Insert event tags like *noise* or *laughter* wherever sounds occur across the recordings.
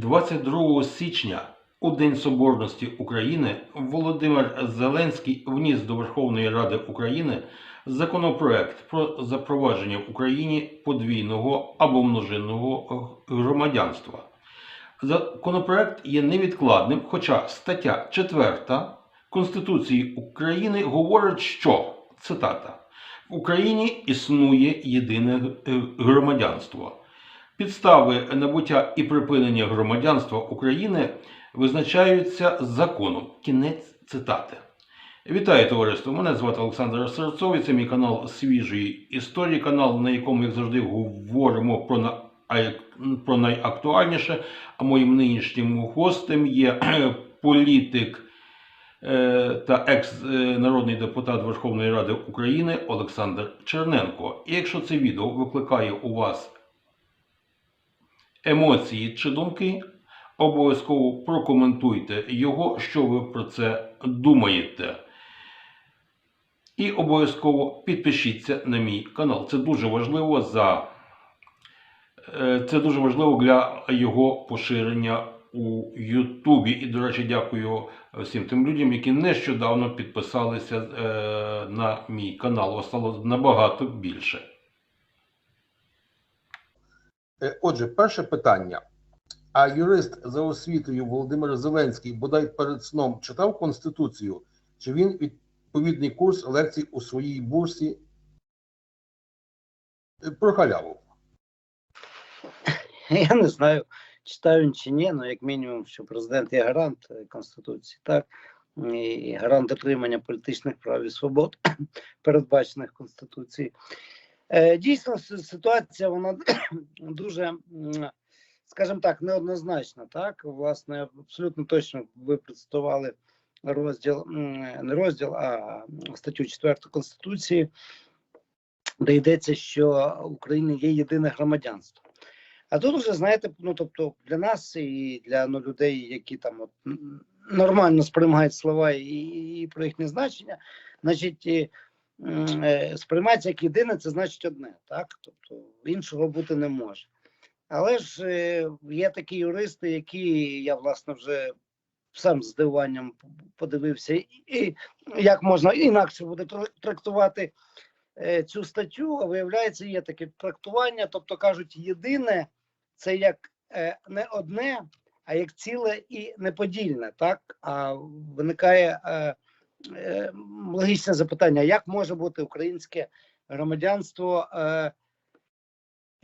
22 січня, у День Соборності України, Володимир Зеленський вніс до Верховної Ради України законопроект про запровадження в Україні подвійного або множинного громадянства. Законопроект є невідкладним, хоча стаття 4 Конституції України говорить, що цитата в Україні існує єдине е, громадянство. Підстави набуття і припинення громадянства України визначаються законом. Кінець цитати. Вітаю товариство! Мене звати Олександр Серцов, і це мій канал свіжої історії, канал, на якому, як завжди, говоримо про, на... про найактуальніше. А моїм нинішнім гостем є *clears throat* політик е, та екс-народний депутат Верховної Ради України Олександр Черненко. І якщо це відео викликає у вас емоції чи думки, обов'язково прокоментуйте його, що ви про це думаєте. І обов'язково підпишіться на мій канал. Це дуже важливо за е, це дуже важливо для його поширення у Ютубі. І, до речі, дякую всім тим людям, які нещодавно підписалися е, на мій канал. Вас стало набагато більше. Е, Отже, перше питання. А юрист за освітою Володимир Зеленський бодай перед сном читав Конституцію? Чи він відповідний курс лекцій у своїй бурсі е, про халяву? *laughs* Я не знаю, читаю він чи ні, але як мінімум, що президент є гарант е, Конституції, так, і гарант дотримання політичних прав і свобод, *coughs* передбачених Конституцією. Е, Дійсно, ситуація вона *clears throat* дуже, скажімо так, неоднозначна. Так, власне, абсолютно точно ви представили розділ, не розділ, а статтю 4 Конституції, де йдеться, що в Україні є єдине громадянство. А тут вже знаєте, ну тобто для нас і для ну, людей, які там от нормально сприймають слова і, і про їхнє значення, значить, сприймається як єдине, це значить одне, так? Тобто іншого бути не може. Але ж е, є такі юристи, які я власне вже сам з здивуванням подивився, і, як можна інакше буде трактувати е, цю статтю, а виявляється, є таке трактування, тобто кажуть, єдине це як е, не одне, а як ціле і неподільне. Так а виникає е, логічне запитання: як може бути українське громадянство? Е,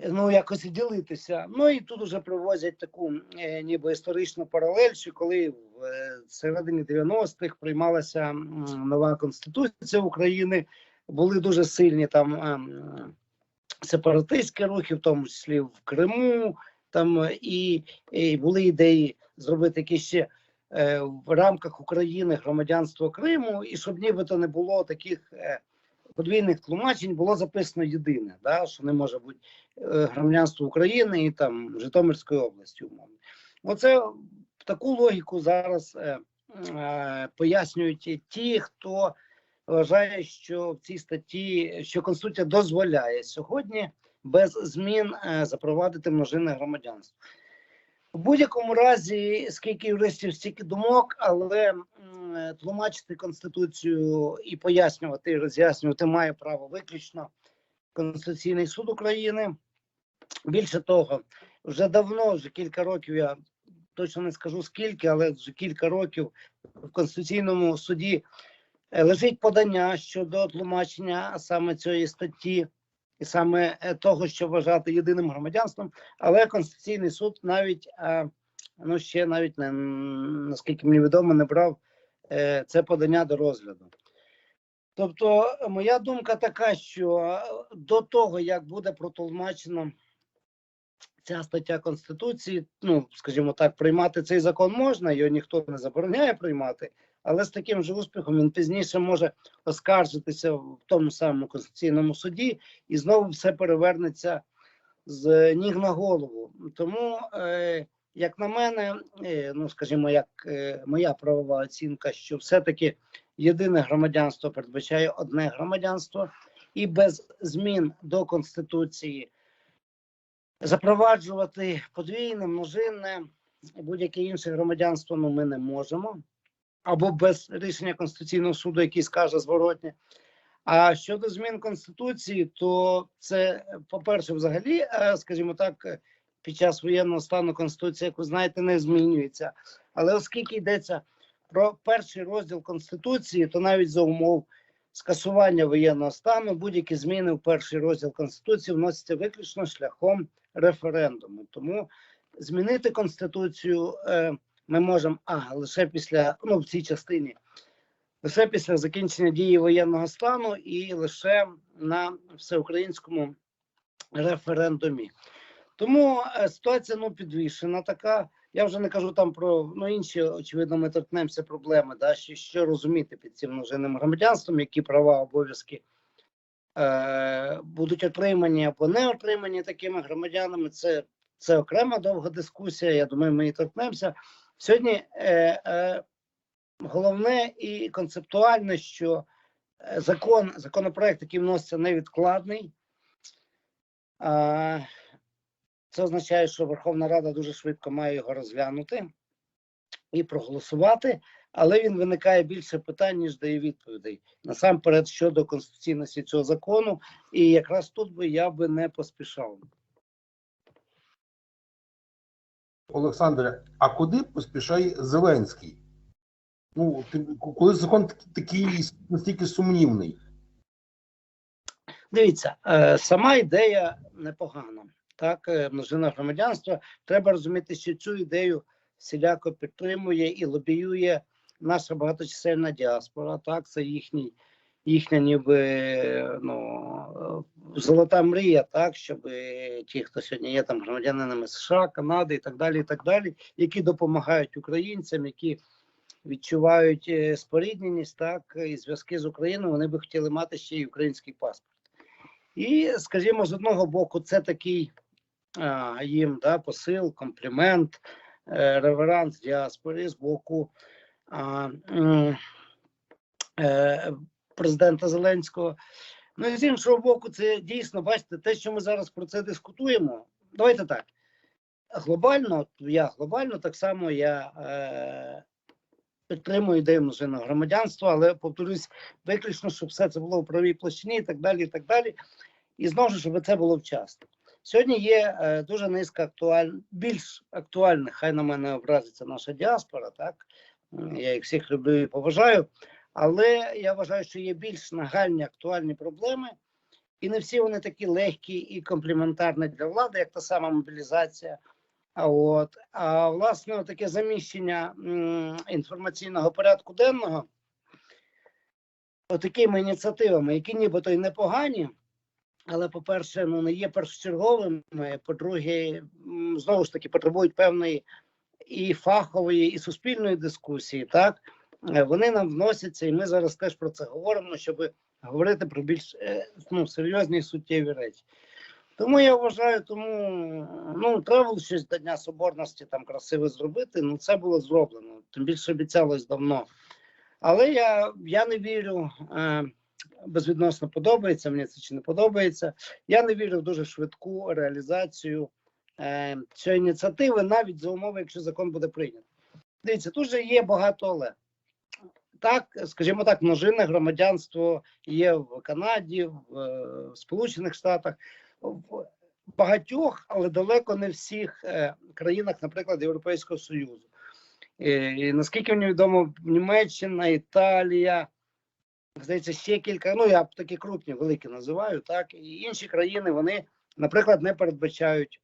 Ну, якось ділитися. Ну і тут вже привозять таку е, ніби історичну паралель, що коли в середині 90-х приймалася нова конституція України, були дуже сильні там сепаратистські рухи, в тому числі в Криму, там і, і були ідеї зробити якісь ще в рамках України громадянство Криму, і щоб нібито не було таких е, подвійних тлумачень, було записано єдине, да, що не може бути е, громадянство України і там Житомирської області, умовно. Оце таку логіку зараз е, е, пояснюють ті, хто вважає, що в цій статті, що Конституція дозволяє сьогодні без змін е, запровадити множинне громадянство. В будь-якому разі, скільки юристів, стільки думок, але тлумачити Конституцію і пояснювати, і роз'яснювати має право виключно Конституційний суд України. Більше того, вже давно, вже кілька років, я точно не скажу скільки, але вже кілька років в Конституційному суді е, лежить подання щодо тлумачення саме цієї статті, і саме е, того, що вважати єдиним громадянством, але Конституційний суд навіть е, ну ще навіть не наскільки мені відомо, не брав е, це подання до розгляду. Тобто, моя думка така, що до того, як буде протолмачено ця стаття Конституції, ну скажімо так, приймати цей закон можна, його ніхто не забороняє приймати, але з таким же успіхом він пізніше може оскаржитися в тому самому конституційному суді, і знову все перевернеться з ніг на голову. Тому, е, як на мене, е, ну скажімо, як е, моя правова оцінка, що все-таки єдине громадянство передбачає одне громадянство, і без змін до конституції запроваджувати подвійне, множинне будь-яке інше громадянство ну, ми не можемо, або без рішення Конституційного суду, який скаже зворотне. А щодо змін Конституції, то це, по-перше, взагалі, е, скажімо так, під час воєнного стану Конституція, як ви знаєте, не змінюється. Але оскільки йдеться про перший розділ Конституції, то навіть за умов скасування воєнного стану будь-які зміни в перший розділ Конституції вносяться виключно шляхом референдуму. Тому змінити Конституцію е, ми можемо а лише після ну в цій частині, лише після закінчення дії воєнного стану і лише на всеукраїнському референдумі. Тому е, ситуація ну підвішена така. Я вже не кажу там про ну інші, очевидно, ми торкнемося проблеми, да, що, що розуміти під цим множинним громадянством, які права, обов'язки е, будуть отримані або не отримані такими громадянами. Це, це окрема довга дискусія. Я думаю, ми і торкнемося. Сьогодні е, е, головне і концептуальне, що е, закон, законопроект, який вноситься невідкладний. Е, це означає, що Верховна Рада дуже швидко має його розглянути і проголосувати, але він виникає більше питань, ніж дає відповідей. Насамперед щодо конституційності цього закону, і якраз тут би я би не поспішав. Олександре, а куди поспішає Зеленський? Ну, коли закон такий настільки сумнівний. Дивіться, е, сама ідея непогана. Так, е, множина громадянства. Треба розуміти, що цю ідею всіляко підтримує і лобіює наша багаточисельна діаспора. Так, це їхній, їхня ніби ну, е, золота мрія, так, щоб ті, хто сьогодні є там громадянинами США, Канади і так далі, і так далі, які допомагають українцям, які відчувають е, спорідненість, так, і зв'язки з Україною, вони би хотіли мати ще й український паспорт. І, скажімо, з одного боку, це такий а, їм да, посил, комплімент, е, реверанс діаспорі з боку а, е, президента Зеленського. Ну і з іншого боку, це дійсно, бачите, те, що ми зараз про це дискутуємо. Давайте так. Глобально, я глобально так само я е, підтримую ідею множинного громадянства, але повторюсь, виключно, щоб все це було в правій площині і так далі, і так далі. І знову ж, щоб це було вчасно. Сьогодні є е, дуже низка актуаль... більш актуальних, хай на мене образиться наша діаспора, так я їх всіх люблю і поважаю, але я вважаю, що є більш нагальні актуальні проблеми, і не всі вони такі легкі і компліментарні для влади, як та сама мобілізація. А от а власне таке заміщення інформаційного порядку денного такими ініціативами, які нібито й непогані, але, по-перше, ну не є першочерговими. По-друге, знову ж таки потребують певної і фахової, і суспільної дискусії. Так вони нам вносяться, і ми зараз теж про це говоримо, щоб говорити про більш е, ну, серйозні суттєві речі. Тому я вважаю, тому ну треба щось до Дня Соборності там красиво зробити. Ну це було зроблено. Тим більше обіцялось давно. Але я, я не вірю. Е, безвідносно подобається мені це чи не подобається. Я не вірю в дуже швидку реалізацію е, цієї ініціативи, навіть за умови, якщо закон буде прийнятий. Дивіться, тут же є багато але. Так, скажімо так, множинне громадянство є в Канаді, в е, Сполучених Штатах, в багатьох, але далеко не всіх е, країнах, наприклад, Європейського Союзу. І, і наскільки мені відомо, Німеччина, Італія, здається, ще кілька. Ну я такі крупні, великі називаю, так і інші країни вони, наприклад, не передбачають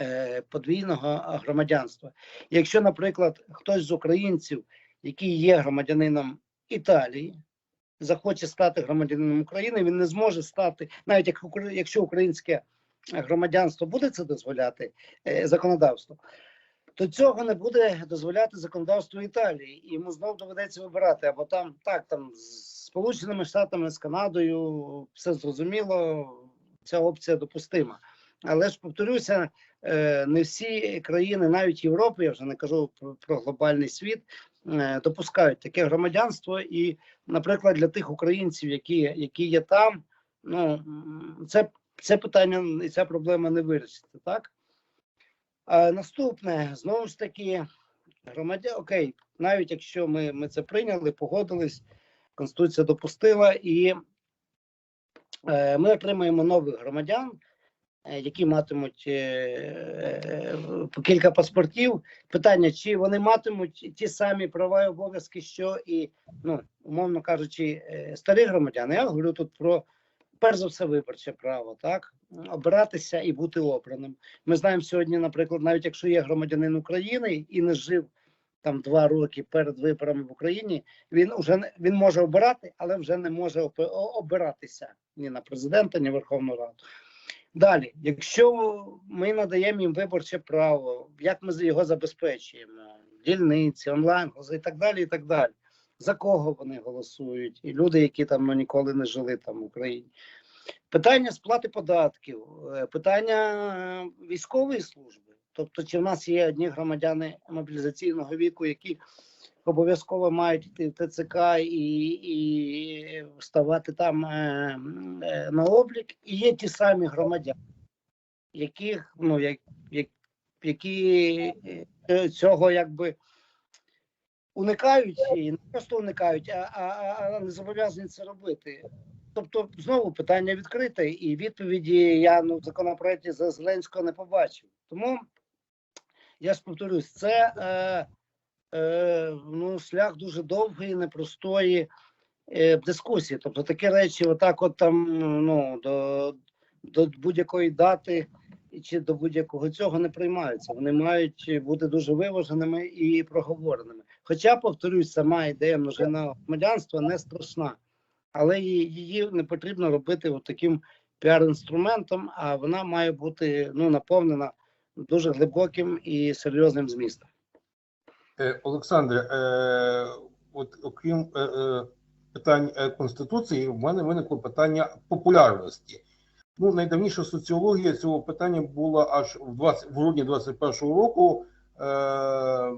е, подвійного громадянства. Якщо, наприклад, хтось з українців, який є громадянином Італії, захоче стати громадянином України, він не зможе стати, навіть як якщо українське громадянство буде це дозволяти е, законодавство, то цього не буде дозволяти законодавство Італії, і йому знову доведеться вибирати або там так, там з Сполученими Штатами, з Канадою, все зрозуміло, ця опція допустима. Але ж повторюся, е, не всі країни, навіть Європи, я вже не кажу про, глобальний світ, е, допускають таке громадянство. І, наприклад, для тих українців, які, які є там, ну це, це питання і ця проблема не вирішиться, так? А, наступне, знову ж таки, громадян, окей, навіть якщо ми, ми це прийняли, погодились, Конституція допустила, і е, ми отримаємо нових громадян, е, які матимуть е, е, кілька паспортів. Питання, чи вони матимуть ті самі права і обов'язки, що і, ну, умовно кажучи, е, старі громадяни. Я говорю тут про перш за все виборче право, так обиратися і бути обраним. Ми знаємо сьогодні, наприклад, навіть якщо є громадянин України і не жив там два роки перед виборами в Україні, він уже не він може обирати, але вже не може обиратися ні на президента, ні Верховну Раду. Далі, якщо ми надаємо їм виборче право, як ми його забезпечуємо? Дільниці, онлайн, і так далі, і так далі. За кого вони голосують? І люди, які там ну, ніколи не жили там в Україні. Питання сплати податків, е, питання е, військової служби. Тобто, чи в нас є одні громадяни мобілізаційного віку, які обов'язково мають йти в ТЦК і, і ставати там е, е, на облік, і є ті самі громадяни, яких ну як, як, які е, цього якби уникають і не просто уникають, а, а, а не зобов'язані це робити. Тобто, знову питання відкрите, і відповіді я ну, в законопроекті за Зеленського не побачив. Тому я ж повторюсь, це е, е, ну, шлях дуже довгої, непростої е, дискусії. Тобто такі речі, отак, от там ну, до, до будь-якої дати чи до будь-якого цього не приймаються. Вони мають бути дуже виваженими і проговореними. Хоча, повторюсь, сама ідея множинного громадянства не страшна, але її не потрібно робити от таким піар-інструментом, а вона має бути ну, наповнена дуже глибоким і серйозним змістом. Е, Олександре, е, от окрім е, питань Конституції, в мене виникло питання популярності. Ну, найдавніша соціологія цього питання була аж в 20, в грудні 21-го року е,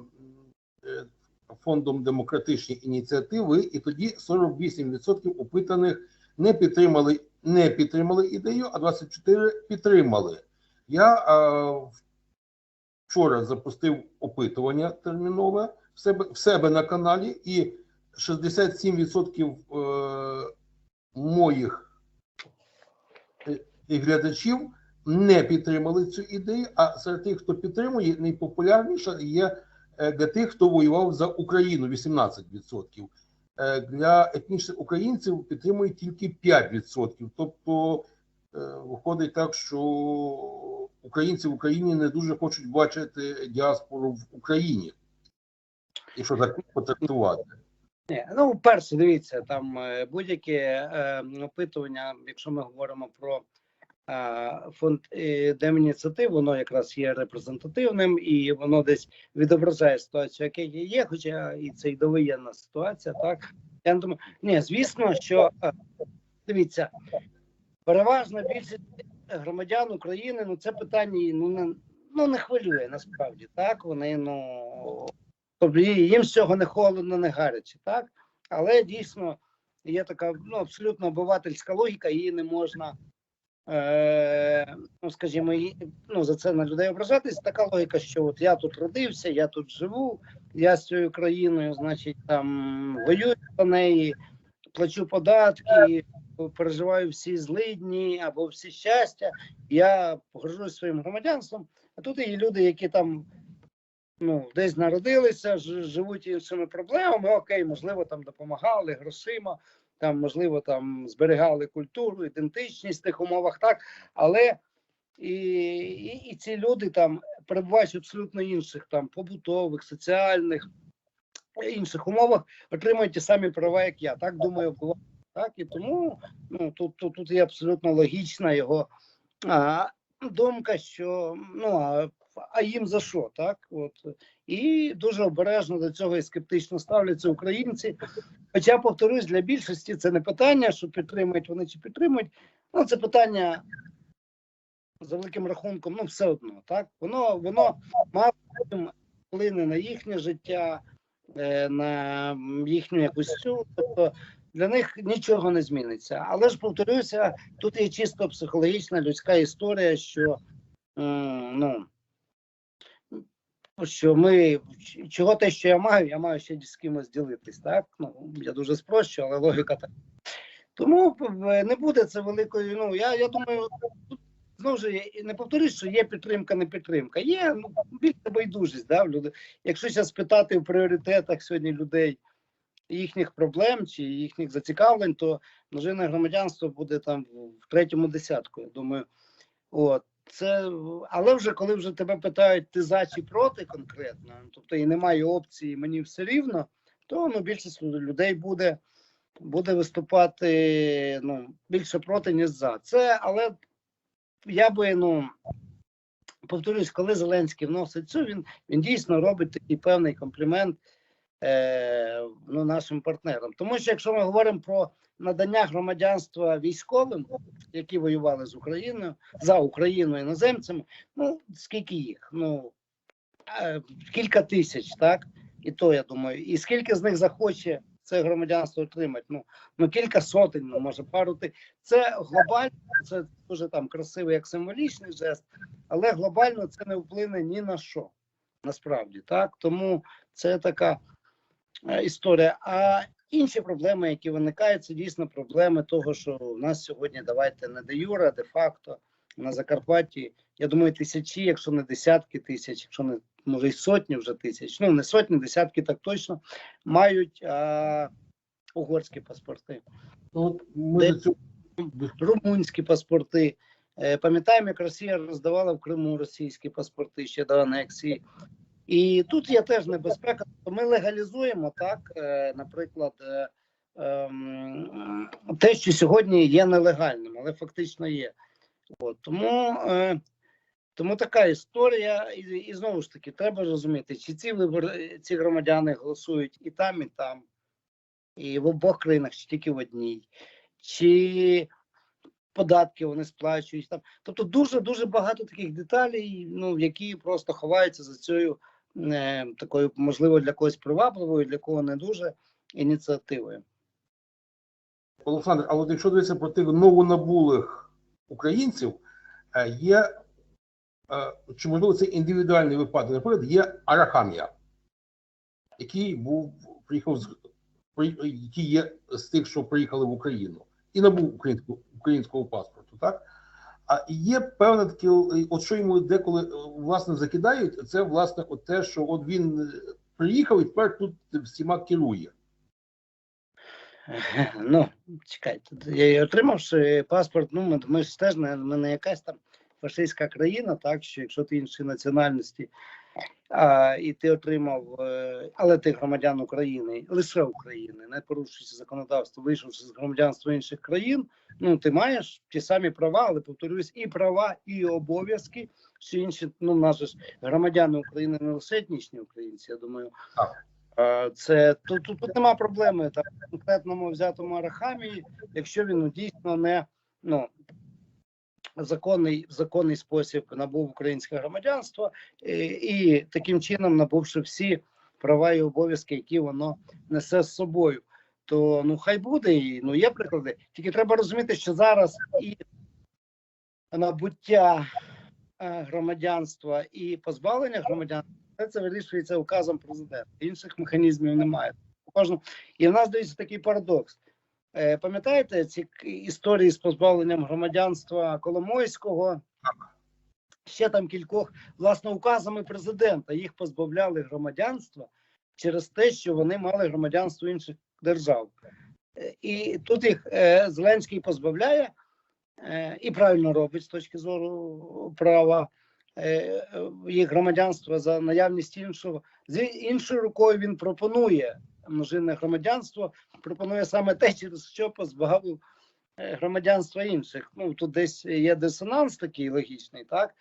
фондом демократичні ініціативи, і тоді 48% опитаних не підтримали, не підтримали ідею, а 24% підтримали. Я е, вчора запустив опитування термінове в себе, в себе на каналі, і 67% е, моїх е, і глядачів не підтримали цю ідею. А серед тих, хто підтримує, найпопулярніша є е, для тих, хто воював за Україну 18%. Е, Для етнічних українців підтримує тільки 5%. Тобто виходить так, що українці в Україні не дуже хочуть бачити діаспору в Україні, якщо так потрактувати. Ну, перше, дивіться, там е, будь-яке е, опитування, якщо ми говоримо про е, фонд е, демініціатив, воно якраз є репрезентативним і воно десь відображає ситуацію, яка є, хоча і це і довоєнна ситуація, так? Я думаю, ні, звісно, що е, дивіться, переважна більшість громадян України, ну це питання ну не ну не хвилює насправді, так? Вони ну тобто їм з цього не холодно, не гаряче, так? Але дійсно є така ну, абсолютно обивательська логіка, її не можна, е, ну скажімо, ну, за це на людей ображатись. Така логіка, що от я тут родився, я тут живу, я з цією країною, значить, там воюю за неї, плачу податки, переживаю всі злидні або всі щастя. Я горжусь своїм громадянством. А тут є люди, які там ну, десь народилися, живуть іншими проблемами. Окей, можливо, там допомагали грошима, там, можливо, там зберігали культуру, ідентичність в тих умовах, так. Але і, і, і ці люди там перебувають в абсолютно інших там побутових, соціальних інших умовах, отримують ті самі права, як я. Так думаю, було так. І тому ну, тут, тут, тут є абсолютно логічна його а, думка, що ну а, а їм за що, так? От і дуже обережно до цього і скептично ставляться українці. Хоча, повторюсь, для більшості це не питання, що підтримують вони чи підтримують. Ну, це питання за великим рахунком, ну все одно, так? Воно воно мало вплине на їхнє життя, е, на їхню якусь цю. Тобто для них нічого не зміниться. Але ж повторюся, тут є чисто психологічна людська історія, що ну. що ми чого те, що я маю, я маю ще з кимось ділитись. Так ну я дуже спрощу, але логіка така. Тому е, не буде це великою. Ну я, я думаю, тут знову ж не повторюсь, що є підтримка, не підтримка. Є ну більше байдужість. Да, в люди. Якщо зараз питати в пріоритетах сьогодні людей їхніх проблем чи їхніх зацікавлень, то множинне громадянство буде там в третьому десятку. Я думаю, от це але вже коли вже тебе питають, ти за чи проти конкретно, тобто і немає опції, мені все рівно, то ну більшість людей буде буде виступати ну більше проти, ніж за. Це але я би ну повторюсь, коли Зеленський вносить цю, він він дійсно робить такий певний комплімент ну, нашим партнерам. Тому що якщо ми говоримо про надання громадянства військовим, які воювали з Україною за Україну іноземцями, ну скільки їх? Ну е, кілька тисяч, так? І то я думаю, і скільки з них захоче це громадянство отримати? Ну ну кілька сотень, ну може пару ти. Це глобально, це дуже там красивий як символічний жест, але глобально це не вплине ні на що. Насправді так. Тому це така е, історія. А інші проблеми, які виникають, це дійсно проблеми того, що у нас сьогодні давайте не де юра, де факто на Закарпатті. Я думаю, тисячі, якщо не десятки тисяч, якщо не може й сотні вже тисяч, ну не сотні, десятки так точно мають а, угорські паспорти, Ну, ми Де- румунські паспорти. Е, Пам'ятаємо, як Росія роздавала в Криму російські паспорти ще до анексії. І тут є теж небезпека. Тобто Ми легалізуємо так, е, наприклад, е, ем, те, що сьогодні є нелегальним, але фактично є. От, тому, е, тому така історія, і, і знову ж таки, треба розуміти, чи ці вибори, ці громадяни голосують і там, і там, і в обох країнах, чи тільки в одній, чи податки вони сплачують там. Тобто дуже дуже багато таких деталей, ну які просто ховаються за цією такою, можливо, для когось привабливою, для кого не дуже ініціативою. Олександр, а от якщо дивитися про тих новонабулих українців, е, є е, чи можливо це індивідуальний випадок, наприклад, є Арахамія, який був приїхав з який є з тих, що приїхали в Україну, і набув українського українського паспорту, так? А є певне таке, от що йому деколи е, власне закидають, це власне от те, що от він е, приїхав і тепер тут всіма керує. Ну, чекайте, я отримавши паспорт, ну ми, ми ж теж ми не якась там фашистська країна, так що якщо ти іншої національності, а, і ти отримав, е, але ти громадян України, лише України, не порушуючи законодавство, вийшовши з громадянства інших країн, ну ти маєш ті самі права, але повторюсь, і права, і обов'язки, що інші, ну же ж громадяни України не лише етнічні українці, я думаю. Це тут, тут, тут нема проблеми там конкретному взятому арахамії, якщо він ну, дійсно не ну законний в законний спосіб набув українське громадянство і, і таким чином набувши всі права і обов'язки, які воно несе з собою. То ну хай буде і ну є приклади. Тільки треба розуміти, що зараз і набуття е, громадянства і позбавлення громадянства це вирішується указом президента. Інших механізмів немає. Кожного і в нас дивіться такий парадокс. Е, пам'ятаєте ці історії з позбавленням громадянства Коломойського? Ще там кількох власне указами президента їх позбавляли громадянства через те, що вони мали громадянство інших держав. Е, І тут їх е, Зеленський позбавляє і правильно робить з точки зору права їх громадянства за наявність іншого. З іншою рукою він пропонує множинне громадянство, пропонує саме те, що позбавив е, громадянства інших. Ну тут десь є дисонанс такий логічний, так?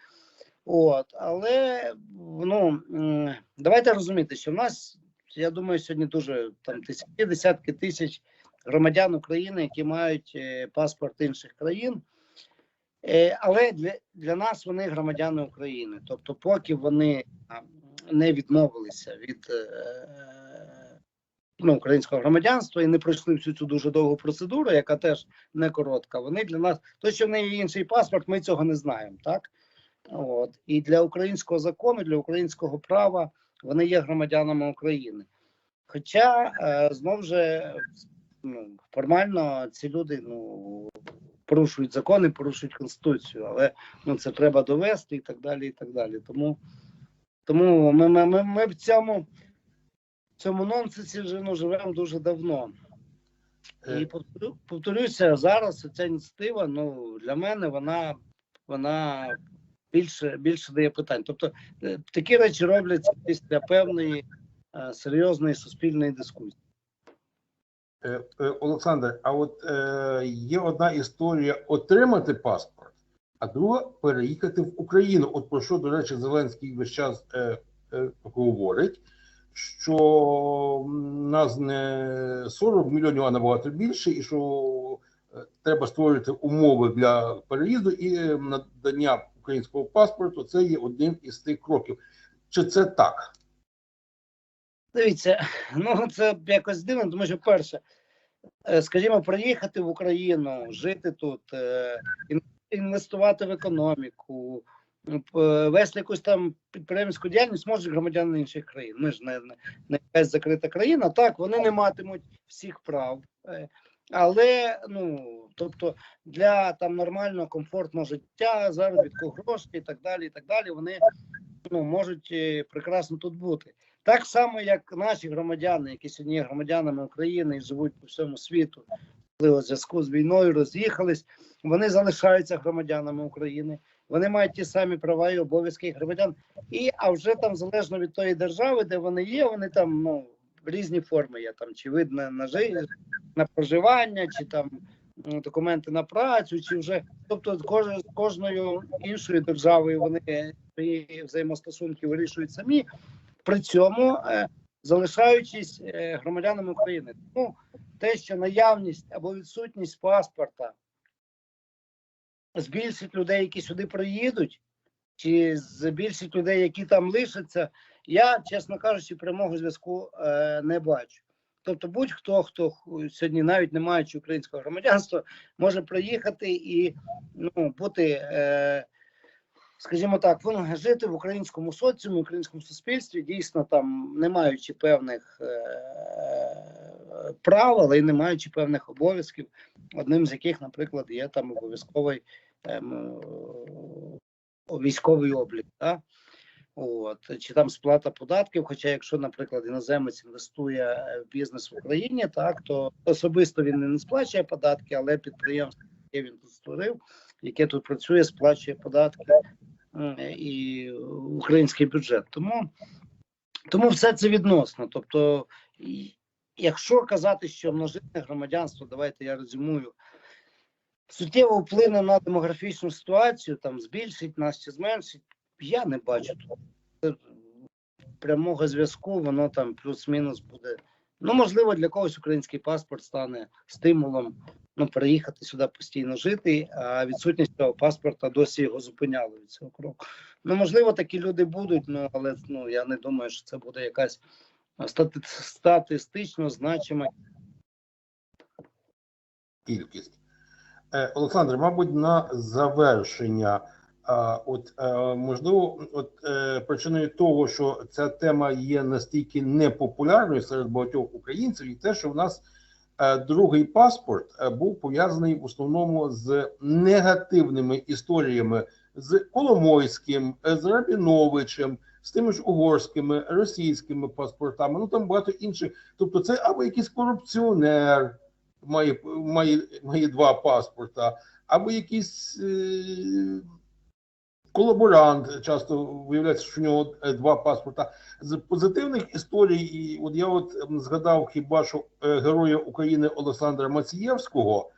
От, але ну давайте розуміти, що в нас, я думаю, сьогодні дуже там тисячі, десятки тисяч громадян України, які мають е, паспорт інших країн. Е, але для, для нас вони громадяни України. Тобто, поки вони не відмовилися від ну, українського громадянства і не пройшли всю цю дуже довгу процедуру, яка теж не коротка. Вони для нас, то, що в неї інший паспорт, ми цього не знаємо, так? От. І для українського закону, для українського права вони є громадянами України. Хоча е, знов же ну, формально ці люди ну, порушують закони, порушують конституцію, але ну, це треба довести і так далі. і так далі. Тому, тому ми, ми, ми, ми в цьому, в цьому нонсенсі вже ну, живемо дуже давно. Е. І повторюся, зараз ця ініціатива, ну для мене вона, вона більше, більше дає питань. Тобто е, такі речі робляться після певної е, серйозної суспільної дискусії. Олександр, а от е, є одна історія отримати паспорт, а друга переїхати в Україну. От про що, до речі, Зеленський весь час е, е, говорить, що нас не 40 мільйонів, а набагато більше, і що е, треба створити умови для переїзду і е, надання українського паспорту. Це є одним із тих кроків. Чи це так? Дивіться, ну це якось дивно, тому що перше, е, скажімо, приїхати в Україну, жити тут, інвестувати в економіку, вести якусь там підприємську діяльність можуть громадяни інших країн. Ми ж не, не, якась закрита країна. Так, вони не матимуть всіх прав. е, Але ну тобто для там нормального комфортного життя, заробітку грошей і так далі, і так далі, вони ну можуть е, прекрасно тут бути. Так само, як наші громадяни, які сьогодні є громадянами України і живуть по всьому світу, коли у зв'язку з війною роз'їхались, вони залишаються громадянами України. Вони мають ті самі права і обов'язки громадян. І а вже там залежно від тої держави, де вони є, вони там ну різні форми є там, чи вид на, на, на проживання, чи там документи на працю, чи вже тобто кож, кожною іншою державою вони свої взаємостосунки вирішують самі при цьому е, залишаючись е, громадянами України. Тому те, що наявність або відсутність паспорта збільшить людей, які сюди приїдуть, чи збільшить людей, які там лишаться, я, чесно кажучи, прямого зв'язку е, не бачу. Тобто, будь-хто, хто сьогодні, навіть не маючи українського громадянства, може приїхати і ну, бути. Е, скажімо так, жити в українському соціумі, українському суспільстві, дійсно там не маючи певних е- правил і не маючи певних обов'язків, одним з яких, наприклад, є там обов'язковий ем, військовий облік. Да? От, чи там сплата податків, хоча якщо, наприклад, іноземець інвестує е, в бізнес в Україні, так то особисто він не сплачує податки, але підприємство, яке він тут створив, яке тут працює, сплачує податки і український бюджет. Тому, тому все це відносно. Тобто, якщо казати, що множинне громадянство, давайте я резюмую, суттєво вплине на демографічну ситуацію, там збільшить нас чи зменшить, я не бачу е, прямого зв'язку, воно там плюс-мінус буде. Ну, можливо, для когось український паспорт стане стимулом ну, переїхати сюди постійно жити, а відсутність цього паспорта досі його зупиняла від цього кроку. Ну, можливо, такі люди будуть, ну але ну я не думаю, що це буде якась стати, статистично значима кількість. Е, Олександр, мабуть, на завершення, от е, можливо, от е, причиною того, що ця тема є настільки непопулярною серед багатьох українців, і те, що в нас е, другий паспорт був пов'язаний в основному з негативними історіями з Коломойським, з Рабіновичем, з тими ж угорськими, російськими паспортами. Ну там багато інших. Тобто, це або якийсь корупціонер має, має, має два паспорта, або якийсь е, колаборант, часто виявляється, що у нього е, два паспорта. З позитивних історій, і от я от згадав хіба що е, героя України Олександра Мацієвського.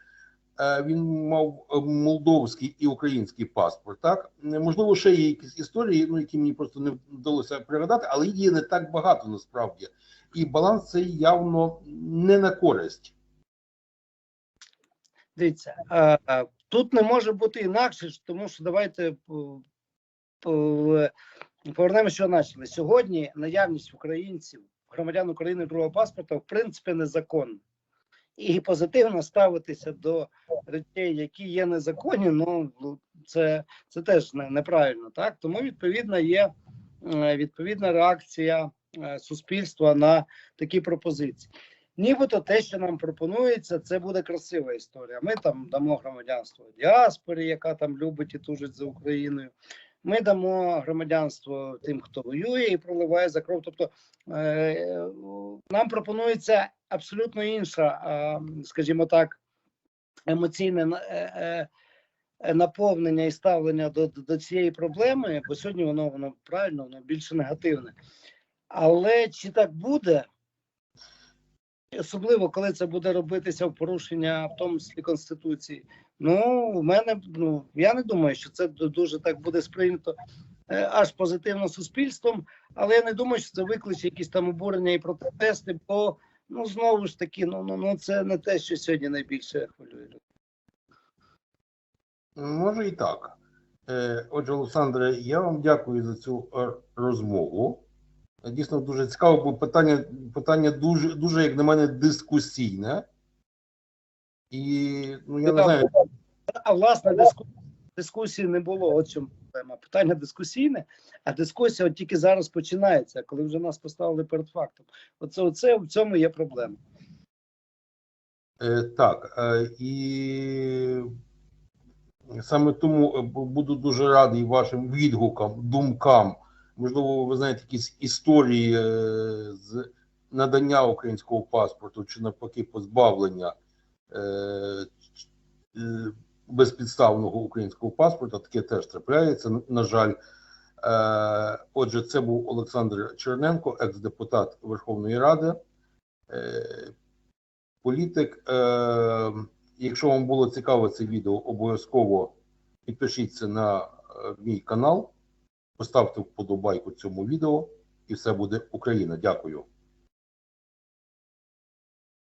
Е, Він мав е, молдовський і український паспорт. Так Е, можливо, ще є якісь історії, ну які мені просто не вдалося пригадати, але є не так багато насправді. І баланс цей явно не на користь. Дивіться, а, тут не може бути інакше, тому що давайте повернемося, що почали. Сьогодні наявність українців, громадян України другого паспорта, в принципі, незаконна. І позитивно ставитися до речей, які є незаконні, ну це, це теж неправильно. Так тому відповідно є е, відповідна реакція е, суспільства на такі пропозиції. Нібито те, що нам пропонується, це буде красива історія. Ми там дамо громадянство діаспорі, яка там любить і тужить за Україною. Ми дамо громадянство тим, хто воює і проливає за кров. Тобто е, нам пропонується абсолютно інша, е, скажімо так, емоційне е, наповнення і ставлення до, до цієї проблеми, бо сьогодні воно воно правильно, воно більше негативне. Але чи так буде? Особливо, коли це буде робитися в порушення, в тому числі Конституції. Ну, в мене ну я не думаю, що це дуже так буде сприйнято е, аж позитивно суспільством, але я не думаю, що це викличе якісь там обурення і протести, бо ну знову ж таки, ну ну, ну це не те, що сьогодні найбільше хвилює. Може і так. Е, Отже, Олександре, я вам дякую за цю е, розмову. Дійсно дуже цікаво, бо питання, питання дуже, дуже, як на мене, дискусійне. І ну я не знаю, А власне диску... дискусії не було. От чому проблема. Питання дискусійне, а дискусія от тільки зараз починається, коли вже нас поставили перед фактом. Оце, оце в цьому є проблема. Е, Так, е, і саме тому е, буду дуже радий вашим відгукам, думкам. Можливо, ви знаєте якісь історії е, з надання українського паспорту чи навпаки позбавлення безпідставного українського паспорта. Таке теж трапляється, на жаль. Е, Отже, це був Олександр Черненко, екс-депутат Верховної Ради. Е, політик. Е, якщо вам було цікаво це відео, обов'язково підпишіться на е, мій канал, поставте вподобайку цьому відео, і все буде Україна. Дякую.